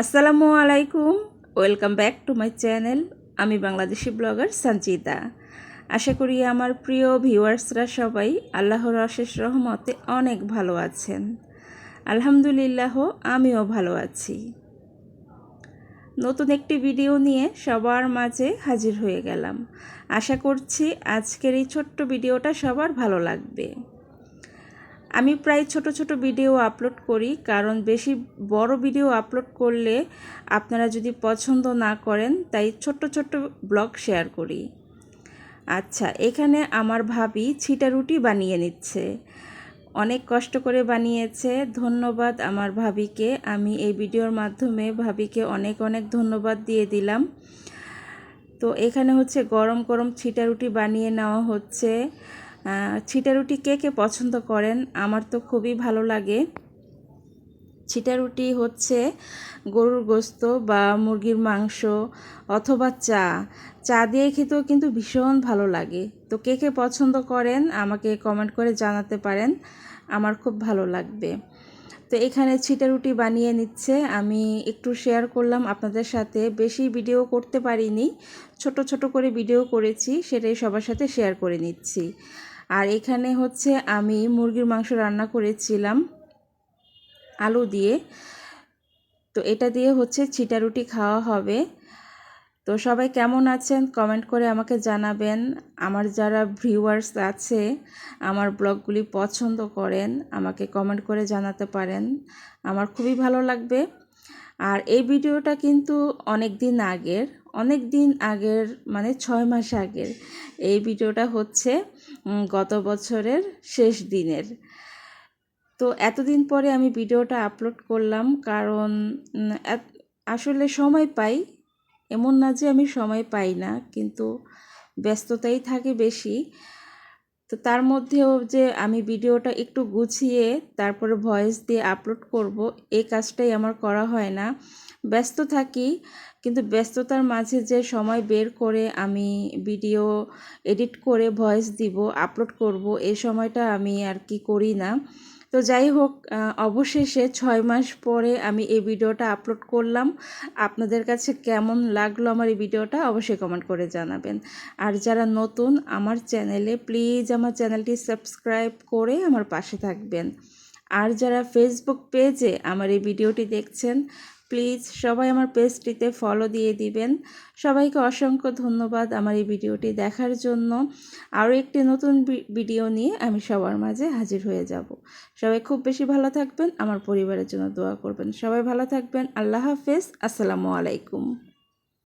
আসসালামু আলাইকুম, welcome back to my channel. আমি বাংলাদেশি ব্লগার সঞ্চিতা। আশা করি আমার প্রিয় ভিউয়ার্সরা সবাই আল্লাহর অশেষ রহমতে অনেক ভালো আছেন। আলহামদুলিল্লাহ, আমিও ভালো আছি। নতুন একটি ভিডিও নিয়ে সবার মাঝে হাজির হয়ে গেলাম। আশা করছি আজকের এই ছোট্ট ভিডিওটা সবার ভালো লাগবে। আমি প্রায় ছোট ছোট ভিডিও আপলোড করি, কারণ বেশি বড় ভিডিও আপলোড করলে আপনারা যদি পছন্দ না করেন, তাই ছোট্ট ছোট্ট ব্লগ শেয়ার করি। আচ্ছা এখানে আমার ভাবি ছিটা রুটি বানিয়ে নিচ্ছে। অনেক কষ্ট করে বানিয়েছে। ধন্যবাদ আমার ভাবিকে। আমি এই ভিডিওর মাধ্যমে ভাবিকে অনেক অনেক ধন্যবাদ দিয়ে দিলাম। তো এখানে হচ্ছে গরম গরম ছিটা রুটি বানিয়ে নেওয়া হচ্ছে। ছিটা রুটি কে কে পছন্দ করেন? আমার তো খুবই ভালো লাগে। ছিটা রুটি হচ্ছে গরুর গোস্ত বা মুরগির মাংস অথবা চা। চা দিয়ে খেতেও কিন্তু ভীষণ ভালো লাগে। তো কে কে পছন্দ করেন? আমাকে কমেন্ট করে জানাতে পারেন। আমার খুব ভালো লাগবে। তো এখানে ছিটা রুটি বানিয়ে নিচ্ছে। আমি একটু শেয়ার করলাম আপনাদের সাথে। বেশি ভিডিও করতে পারিনি। ছোট ছোট করে ভিডিও করেছি। সেটাই সবার সাথে শেয়ার করে নিচ্ছি। আর এখানে হচ্ছে আমি মুরগির মাংস রান্না করেছিলাম আলু দিয়ে। তো এটা দিয়ে হচ্ছে ছিটা রুটি খাওয়া হবে। তো সবাই কেমন আছেন? কমেন্ট করে আমাকে জানাবেন। আমার যারা ভিউয়ার্স আছে, আমার ব্লগগুলি পছন্দ করেন, আমাকে কমেন্ট করে জানাতে পারেন। আমার খুবই ভালো লাগবে। আর এই ভিডিওটা কিন্তু অনেক দিন আগের, অনেক দিন আগের মানে ছয় মাস আগের এই ভিডিওটা হচ্ছে। গত বছরের শেষ দিনের। তো এতদিন পরে আমি ভিডিওটা আপলোড করলাম কারণ আসলে সময় পাই। এমন না যে আমি সময় পাই না, কিন্তু ব্যস্ততাই থাকে বেশি। তো তার মধ্যেও যে আমি ভিডিওটা একটু গুছিয়ে তারপরে ভয়েস দিয়ে আপলোড করব এই কাজটাই আমার করা হয় না। ব্যস্ত থাকি, কিন্তু ব্যস্ততার মাঝে যে সময় বের করে আমি ভিডিও এডিট করে ভয়েস দিব, আপলোড করব এই সময়টা আমি আর কি করি না। তো যাই হোক অবশেষে ছয় মাস পরে আমি এই ভিডিওটা আপলোড করলাম। আপনাদের কাছে কেমন লাগল আমার এই ভিডিওটা অবশ্যই কমেন্ট করে জানাবেন। আর যারা নতুন আমার চ্যানেলে প্লিজ আমার চ্যানেলটি সাবস্ক্রাইব করে আমার পাশে থাকবেন। আর যারা ফেসবুক পেজে আমার এই ভিডিওটি দেখছেন প্লিজ সবাই আমার পেজটিতে ফলো দিয়ে দিবেন। সবাইকে অসংখ্য ধন্যবাদ আমার এই ভিডিওটি দেখার জন্য। আরও একটি নতুন ভিডিও নিয়ে আমি সবার মাঝে হাজির হয়ে যাব। সবাই খুব বেশি ভালো থাকবেন, আমার পরিবারের জন্য দোয়া করবেন। সবাই ভালো থাকবেন, আল্লাহ হাফেজ, আসসালামু আলাইকুম।